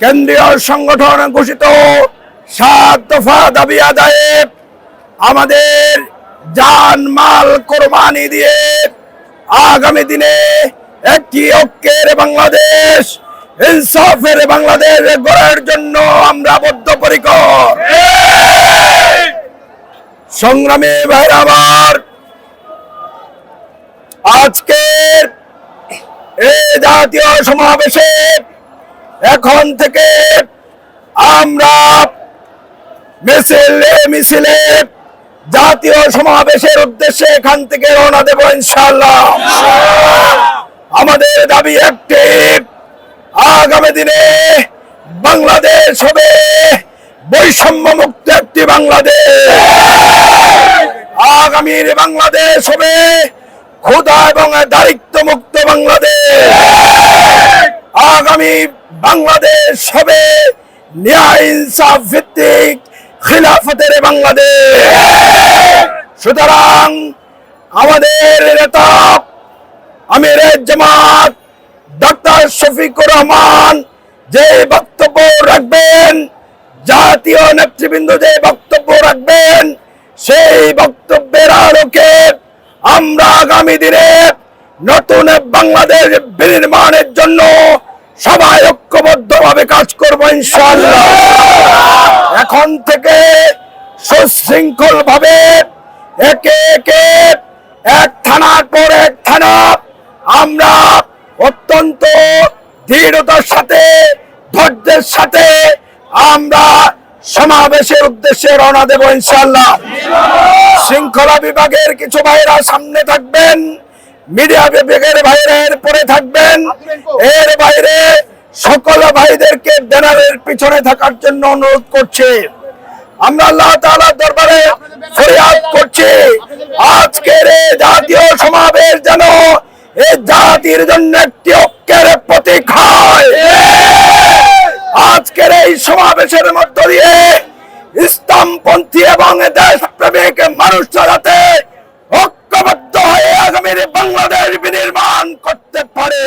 কেন্দ্রীয় সংগঠন ঘোষিত সাত দফা দাবি আদায়ে আমাদের জান মাল কোরবানি দিয়ে আগামী দিনে একটি ঐক্যের বাংলাদেশ, ইনসাফের বাংলাদেশ গড়ার জন্য আমরা বদ্ধপরিকর। সংগ্রামী ভাইরা আমার, আজকের এই জাতীয় সমাবেশে এখন থেকে আমরা মিছিলে মিছিলে জাতীয় সমাবেশের উদ্দেশ্যে এখান থেকে রওনা দেব ইনশাল্লাহ আমাদের দাবি একটি, আগামী দিনে বাংলাদেশ হবে বৈষম্য মুক্ত একটি বাংলাদেশ। আগামীর বাংলাদেশ হবে ক্ষুধা এবং দারিদ্র মুক্ত বাংলাদেশ। আগামী বাংলাদেশ হবে। ন্যায়, ইনসাফ ভিত্তিক খিলাফতের বাংলাদেশ। সুতরাং আমাদের নেতা আমির জামাত ডক্টর শফিকুর রহমান, যে বক্তব্য রাখবেন, জাতীয় নেতৃবৃন্দ যে বক্তব্য রাখবেন, সেই বক্তব্যের আলোকে আমরা আগামী দিনে নতুন বাংলাদেশ বিনির্মাণের এখন থেকে সুশৃঙ্খল ভাবে একে একে এক থানার পর এক থানা আমরা অত্যন্ত দৃঢ়তার সাথে, ধৈর্যের সাথে আমরা সমাবেশের উদ্দেশ্যে রওনা দেব ইনশাআল্লাহ। শৃঙ্খলা বিভাগের কিছু ভাইরা সামনে থাকবেন, মিডিয়া বিভাগের ভাইয়ের পরে থাকবেন। এর বাইরে সকল ভাইদেরকে ব্যানারের পিছনে থাকার জন্য অনুরোধ করছে। আমরা আল্লাহ তাআলার দরবারে ফরিয়াদ করছি, আজকের এই জাতীয় সমাবেশ যেন এই জাতির জন্য একটি ঐক্যের প্রতীক হয়। আজকের এই সমাবেশের মধ্য দিয়ে ইসলামপন্থী এবং দেশপ্রেমিক মানুষরা যাতে ঐক্যবদ্ধ হয়ে আগামীর বাংলাদেশ বিনির্মাণ করতে পারে।